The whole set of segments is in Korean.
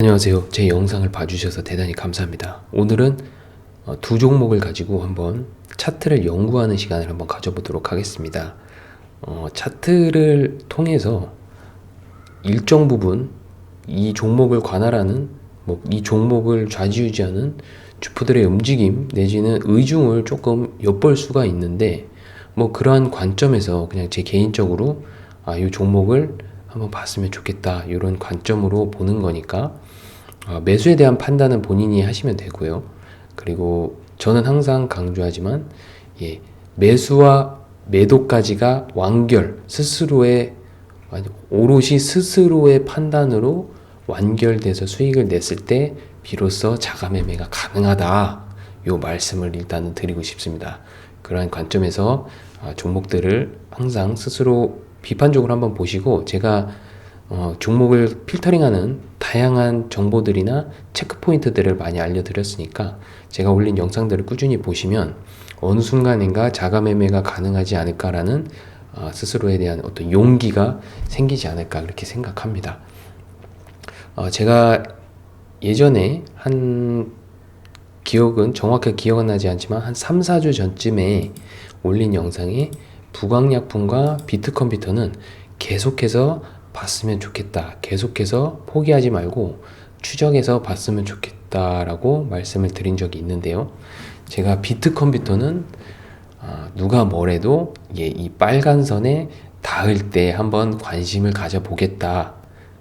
안녕하세요. 제 영상을 봐주셔서 대단히 감사합니다. 오늘은 어, 두 종목을 가지고 한번 차트를 연구하는 시간을 한번 가져보도록 하겠습니다. 어, 차트를 통해서 일정 부분 이 종목을 관할하는 뭐 이 종목을 좌지우지하는 주포들의 움직임 내지는 의중을 조금 엿볼 수가 있는데 뭐 그러한 관점에서 그냥 제 개인적으로 아, 이 종목을 한번 봤으면 좋겠다 이런 관점으로 보는 거니까 어, 매수에 대한 판단은 본인이 하시면 되고요. 그리고 저는 항상 강조하지만 예, 매수와 매도까지가 완결 스스로의 오롯이 스스로의 판단으로 완결돼서 수익을 냈을 때 비로소 자가 매매가 가능하다. 요 말씀을 일단은 드리고 싶습니다. 그러한 관점에서 아, 종목들을 항상 스스로 비판적으로 한번 보시고 제가 어, 종목을 필터링하는 다양한 정보들이나 체크 포인트들을 많이 알려드렸으니까 제가 올린 영상들을 꾸준히 보시면 어느 순간인가 자가 매매가 가능하지 않을까라는 어, 스스로에 대한 어떤 용기가 생기지 않을까 그렇게 생각합니다. 어, 제가 예전에 한 기억은 정확하게 기억은 나지 않지만 한 3, 4주 전쯤에 올린 영상에 부광약품과 비트컴퓨터는 계속해서 봤으면 좋겠다. 계속해서 포기하지 말고 추적해서 봤으면 좋겠다라고 말씀을 드린 적이 있는데요. 제가 비트컴퓨터는 아, 누가 뭐래도 예, 이 빨간 선에 닿을 때 한번 관심을 가져보겠다.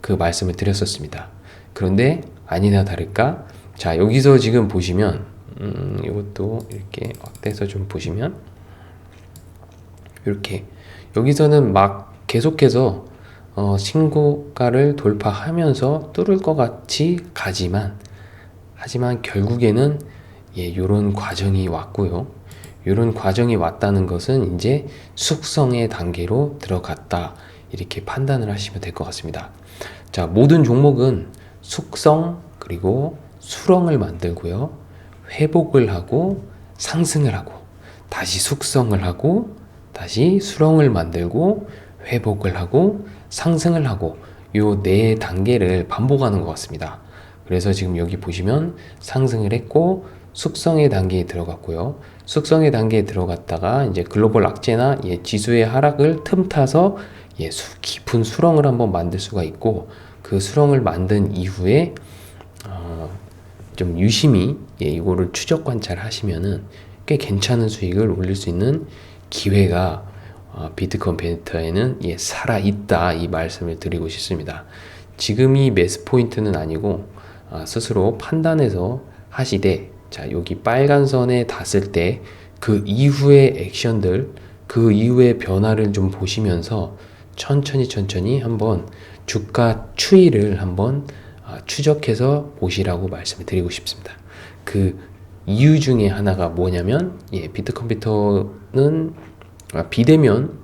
그 말씀을 드렸었습니다. 그런데 아니나 다를까? 자, 여기서 지금 보시면, 음, 이것도 이렇게 확대해서 좀 보시면, 이렇게, 여기서는 막 계속해서 어, 신고가를 돌파하면서 뚫을 것 같이 가지만, 하지만 결국에는 예, 요런 과정이 왔고요. 요런 과정이 왔다는 것은 이제 숙성의 단계로 들어갔다. 이렇게 판단을 하시면 될 것 같습니다. 자, 모든 종목은 숙성 그리고 수렁을 만들고요. 회복을 하고 상승을 하고 다시 숙성을 하고 다시 수렁을 만들고 회복을 하고 상승을 하고 요 네 단계를 반복하는 것 같습니다. 그래서 지금 여기 보시면 상승을 했고 숙성의 단계에 들어갔고요. 숙성의 단계에 들어갔다가 이제 글로벌 악재나 예, 지수의 하락을 틈타서 예, 수, 깊은 수렁을 한번 만들 수가 있고 그 수렁을 만든 이후에 어, 좀 유심히 예, 이거를 추적 관찰하시면은 꽤 괜찮은 수익을 올릴 수 있는 기회가 어, 비트컴퓨터에는 예, 살아 있다 이 말씀을 드리고 싶습니다. 지금이 매스 포인트는 아니고 아, 스스로 판단해서 하시되 자 여기 빨간 선에 닿았을 때 그 이후의 액션들 그 이후의 변화를 좀 보시면서 천천히 천천히 한번 주가 추이를 한번 아, 추적해서 보시라고 말씀을 드리고 싶습니다. 그 이유 중에 하나가 뭐냐면 예, 비트 컴퓨터는 아, 비대면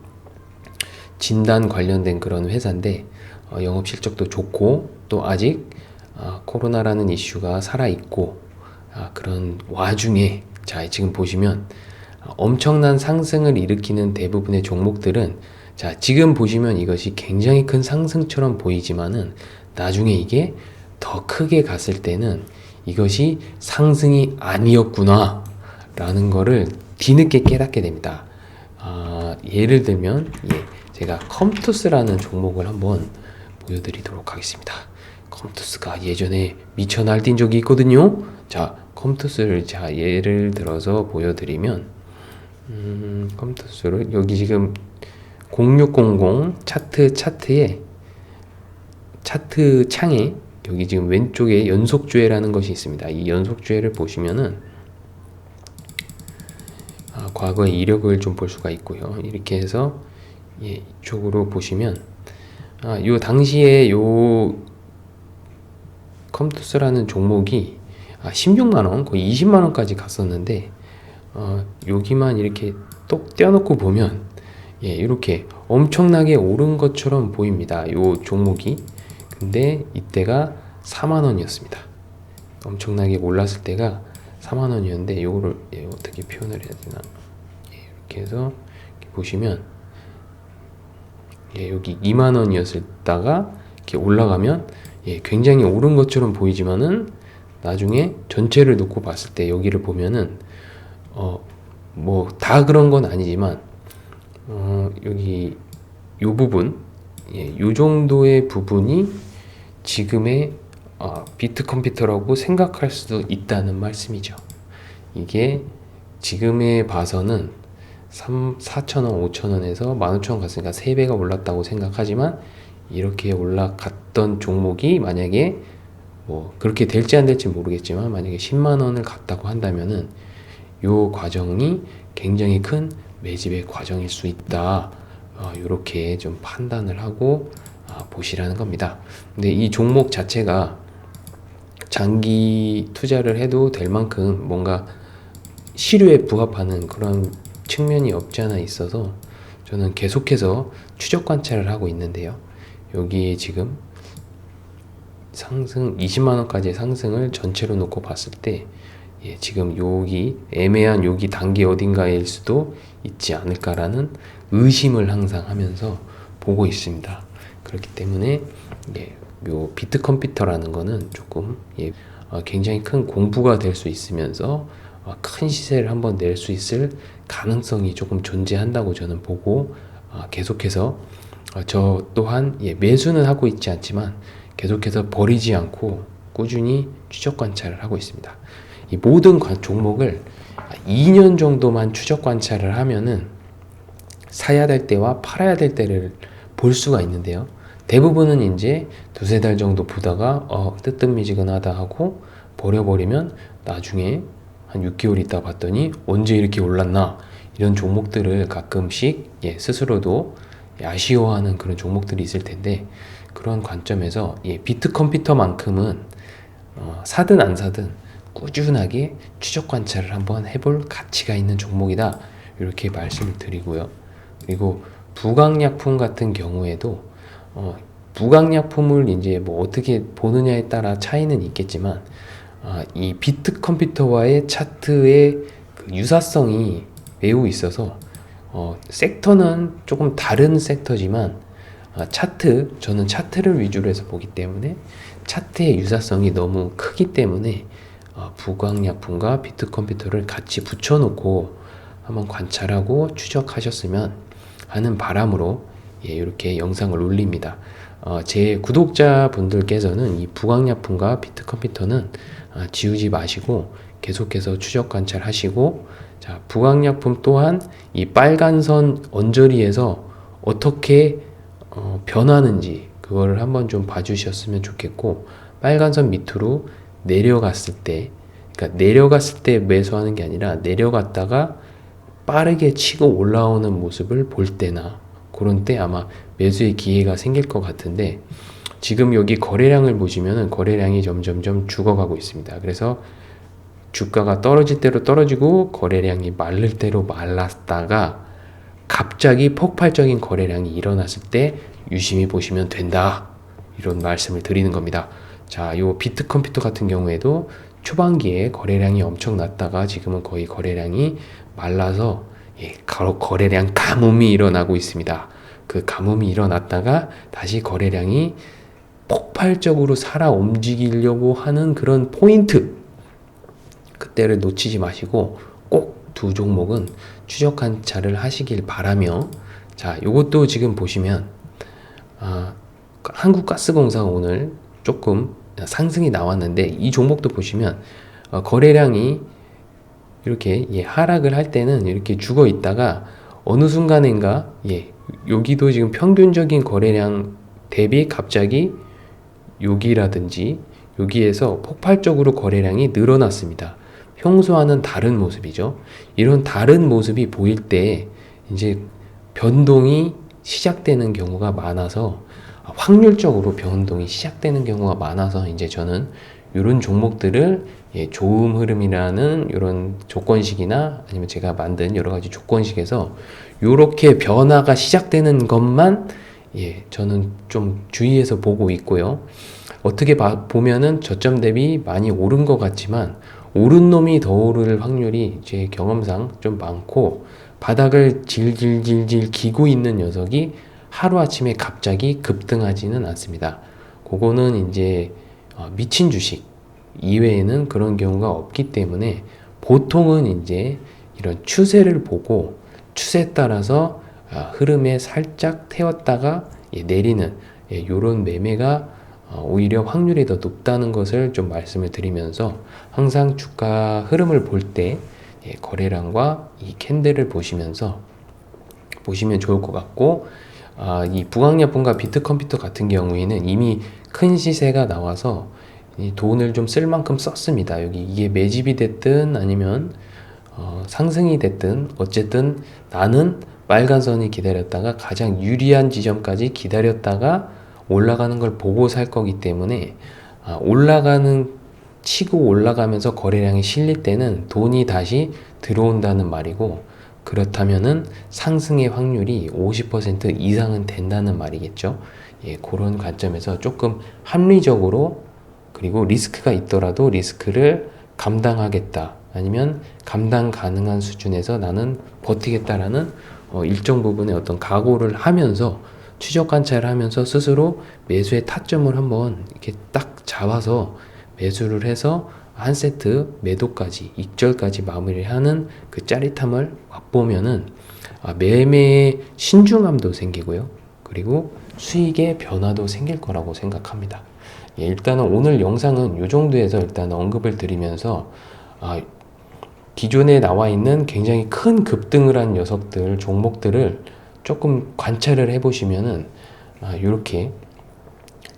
진단 관련된 그런 회사인데 어, 영업 실적도 좋고 또 아직 아, 코로나라는 이슈가 살아 있고 아, 그런 와중에 자 지금 보시면 아, 엄청난 상승을 일으키는 대부분의 종목들은 자 지금 보시면 이것이 굉장히 큰 상승처럼 보이지만은 나중에 이게 더 크게 갔을 때는 이것이 상승이 아니었구나 라는 거를 뒤늦게 깨닫게 됩니다. 아, 예를 들면 예, 제가 컴투스라는 종목을 한번 보여드리도록 하겠습니다. 컴투스가 예전에 미쳐 날뛴 적이 있거든요. 자, 컴투스를 자 예를 들어서 보여드리면 음, 컴투스를 여기 지금 0600 차트 차트에 차트 창에 여기 지금 왼쪽에 연속주회라는 것이 있습니다. 이 연속주회를 보시면은 아, 과거의 이력을 좀 볼 수가 있고요. 이렇게 해서 예, 이쪽으로 보시면 아, 요 당시에 요 컴투스라는 종목이 아, 16만 원, 거의 20만 원까지 갔었는데 어, 여기만 이렇게 똑 떼어놓고 보면 예, 이렇게 엄청나게 오른 것처럼 보입니다. 요 종목이. 근데 이때가 4만 원이었습니다. 엄청나게 올랐을 때가 4만 원이었는데 요거를 예, 어떻게 표현을 해야 되나? 예, 이렇게 해서 이렇게 보시면 예, 여기 2만 원이었다가 이렇게 올라가면 예, 굉장히 오른 것처럼 보이지만은 나중에 전체를 놓고 봤을 때 여기를 보면은 어 뭐 다 그런 건 아니지만 어 여기 요 부분 예, 요 정도의 부분이 지금의 어, 비트 컴퓨터라고 생각할 수도 있다는 말씀이죠. 이게 지금에 봐서는 3, 4,000원, 5,000원에서 15,000원 갔으니까 3배가 올랐다고 생각하지만 이렇게 올라갔던 종목이 만약에 뭐 그렇게 될지 안 될지 모르겠지만 만약에 10만 원을 갔다고 한다면은 요 과정이 굉장히 큰 매집의 과정일 수 있다. 어, 이렇게 좀 판단을 하고 아, 보시라는 겁니다. 근데 이 종목 자체가 장기 투자를 해도 될 만큼 뭔가 시류에 부합하는 그런 측면이 없지 않아 있어서 저는 계속해서 추적 관찰을 하고 있는데요. 여기에 지금 상승 20만 원까지의 상승을 전체로 놓고 봤을 때 예, 지금 여기 애매한 여기 단계 어딘가일 수도 있지 않을까라는 의심을 항상 하면서 보고 있습니다. 그렇기 때문에 예, 요 비트 컴퓨터라는 거는 조금 예, 어, 굉장히 큰 공부가 될 수 있으면서 어, 큰 시세를 한번 낼 수 있을 가능성이 조금 존재한다고 저는 보고 어, 계속해서 어, 저 또한 예, 매수는 하고 있지 않지만 계속해서 버리지 않고 꾸준히 추적 관찰을 하고 있습니다. 이 모든 관- 종목을 2년 정도만 추적 관찰을 하면은 사야 될 때와 팔아야 될 때를 볼 수가 있는데요. 대부분은 이제 두세 달 정도 보다가 어, 뜨뜻미지근하다 하고 버려버리면 나중에 한 6개월 있다 봤더니 언제 이렇게 올랐나 이런 종목들을 가끔씩 예, 스스로도 예, 아쉬워하는 그런 종목들이 있을 텐데 그런 관점에서 예, 비트 컴퓨터만큼은 어, 사든 안 사든 꾸준하게 추적 관찰을 한번 해볼 가치가 있는 종목이다 이렇게 말씀을 드리고요. 그리고 부강약품 같은 경우에도 어, 부강약품을 이제 뭐 어떻게 보느냐에 따라 차이는 있겠지만 아, 이 비트 컴퓨터와의 차트의 그 유사성이 매우 있어서 어, 섹터는 조금 다른 섹터지만 아, 차트 저는 차트를 위주로 해서 보기 때문에 차트의 유사성이 너무 크기 때문에 어, 부광약품과 비트 컴퓨터를 같이 붙여놓고 한번 관찰하고 추적하셨으면 하는 바람으로 예, 이렇게 영상을 올립니다. 어, 제 구독자 분들께서는 이 부광약품과 비트 컴퓨터는 아, 지우지 마시고 계속해서 추적 관찰하시고 자 부광약품 또한 이 빨간 선 언저리에서 어떻게 어, 변하는지 그거를 한번 좀 봐주셨으면 좋겠고 빨간 선 밑으로 내려갔을 때 그러니까 내려갔을 때 매수하는 게 아니라 내려갔다가 빠르게 치고 올라오는 모습을 볼 때나 그런 때 아마 매수의 기회가 생길 것 같은데 지금 여기 거래량을 보시면은 거래량이 점점점 죽어가고 있습니다. 그래서 주가가 떨어질 대로 떨어지고 거래량이 마를 대로 말랐다가 갑자기 폭발적인 거래량이 일어났을 때 유심히 보시면 된다. 이런 말씀을 드리는 겁니다. 자, 요 비트 컴퓨터 같은 경우에도 초반기에 거래량이 엄청 났다가 지금은 거의 거래량이 말라서 예, 거- 거래량 가뭄이 일어나고 있습니다. 그 가뭄이 일어났다가 다시 거래량이 폭발적으로 살아 움직이려고 하는 그런 포인트 그때를 놓치지 마시고 꼭 두 종목은 추적 관찰을 하시길 바라며 자 요것도 지금 보시면 아, 한국가스공사 오늘 조금 상승이 나왔는데 이 종목도 보시면 어, 거래량이 이렇게 예, 하락을 할 때는 이렇게 죽어 있다가 어느 순간인가 예, 여기도 지금 평균적인 거래량 대비 갑자기 여기라든지 여기에서 폭발적으로 거래량이 늘어났습니다. 평소와는 다른 모습이죠. 이런 다른 모습이 보일 때 이제 변동이 시작되는 경우가 많아서 확률적으로 변동이 시작되는 경우가 많아서 이제 저는 이런 종목들을 예, 좋음 흐름이라는 이런 조건식이나 아니면 제가 만든 여러 가지 조건식에서 이렇게 변화가 시작되는 것만 예, 저는 좀 주의해서 보고 있고요. 어떻게 봐- 보면은 저점 대비 많이 오른 것 같지만 오른 놈이 더 오를 확률이 제 경험상 좀 많고 바닥을 질질질질 기고 있는 녀석이 하루아침에 갑자기 급등하지는 않습니다. 그거는 이제 어, 미친 주식 이외에는 그런 경우가 없기 때문에 보통은 이제 이런 추세를 보고 추세 따라서 아, 흐름에 살짝 태웠다가 예, 내리는 이런 매매가 어, 오히려 확률이 더 높다는 것을 좀 말씀을 드리면서 항상 주가 흐름을 볼때 예, 거래량과 이 캔들을 보시면서 보시면 좋을 것 같고 아, 이 부강약품과 비트컴퓨터 같은 경우에는 이미 큰 시세가 나와서 이 돈을 좀 쓸 만큼 썼습니다. 여기 이게 매집이 됐든 아니면 어, 상승이 됐든 어쨌든 나는 빨간 선이 기다렸다가 가장 유리한 지점까지 기다렸다가 올라가는 걸 보고 살 거기 때문에 아, 올라가는 치고 올라가면서 거래량이 실릴 때는 돈이 다시 들어온다는 말이고 그렇다면은 상승의 확률이 50% 이상은 된다는 말이겠죠. 예, 그런 관점에서 조금 합리적으로 그리고 리스크가 있더라도 리스크를 감당하겠다. 아니면 감당 가능한 수준에서 나는 버티겠다라는 어, 일정 부분의 어떤 각오를 하면서 추적 관찰을 하면서 스스로 매수의 타점을 한번 이렇게 딱 잡아서 매수를 해서 한 세트 매도까지 익절까지 마무리하는 그 짜릿함을 맛보면은 아, 매매의 신중함도 생기고요. 그리고 수익의 변화도 생길 거라고 생각합니다. 예, 일단은 오늘 영상은 이 정도에서 일단 언급을 드리면서 아, 기존에 나와 있는 굉장히 큰 급등을 한 녀석들 종목들을 조금 관찰을 해보시면은 아, 이렇게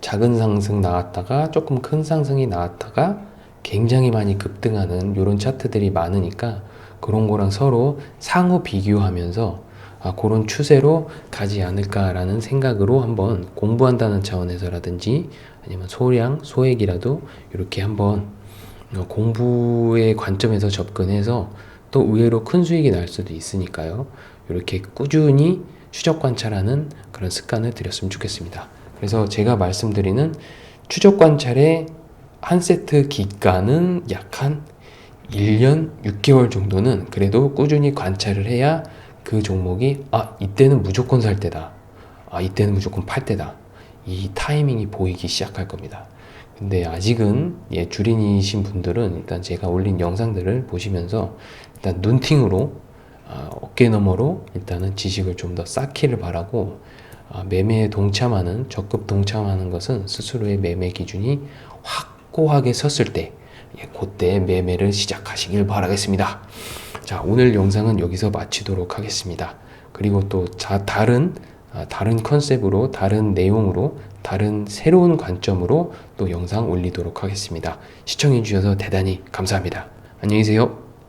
작은 상승 나왔다가 조금 큰 상승이 나왔다가 굉장히 많이 급등하는 이런 차트들이 많으니까 그런 거랑 서로 상호 비교하면서 아, 그런 추세로 가지 않을까라는 생각으로 한번 공부한다는 차원에서라든지 아니면 소량 소액이라도 이렇게 한번 어, 공부의 관점에서 접근해서 또 의외로 큰 수익이 날 수도 있으니까요. 이렇게 꾸준히 추적 관찰하는 그런 습관을 들였으면 좋겠습니다. 그래서 제가 말씀드리는 추적 관찰의 한 세트 기간은 약 한 1년 6개월 정도는 그래도 꾸준히 관찰을 해야 그 종목이 아, 이때는 무조건 살 때다. 아, 이때는 무조건 팔 때다. 이 타이밍이 보이기 시작할 겁니다. 근데 아직은 예, 주린이신 분들은 일단 제가 올린 영상들을 보시면서 일단 눈팅으로 아, 어깨 너머로 일단은 지식을 좀 더 쌓기를 바라고 아, 매매에 동참하는 적극 동참하는 것은 스스로의 매매 기준이 확 고하게 섰을 때 예, 그때 매매를 시작하시길 바라겠습니다. 자 오늘 영상은 여기서 마치도록 하겠습니다. 그리고 또 자, 다른 아, 다른 컨셉으로 다른 내용으로 다른 새로운 관점으로 또 영상 올리도록 하겠습니다. 시청해 주셔서 대단히 감사합니다. 안녕히 계세요.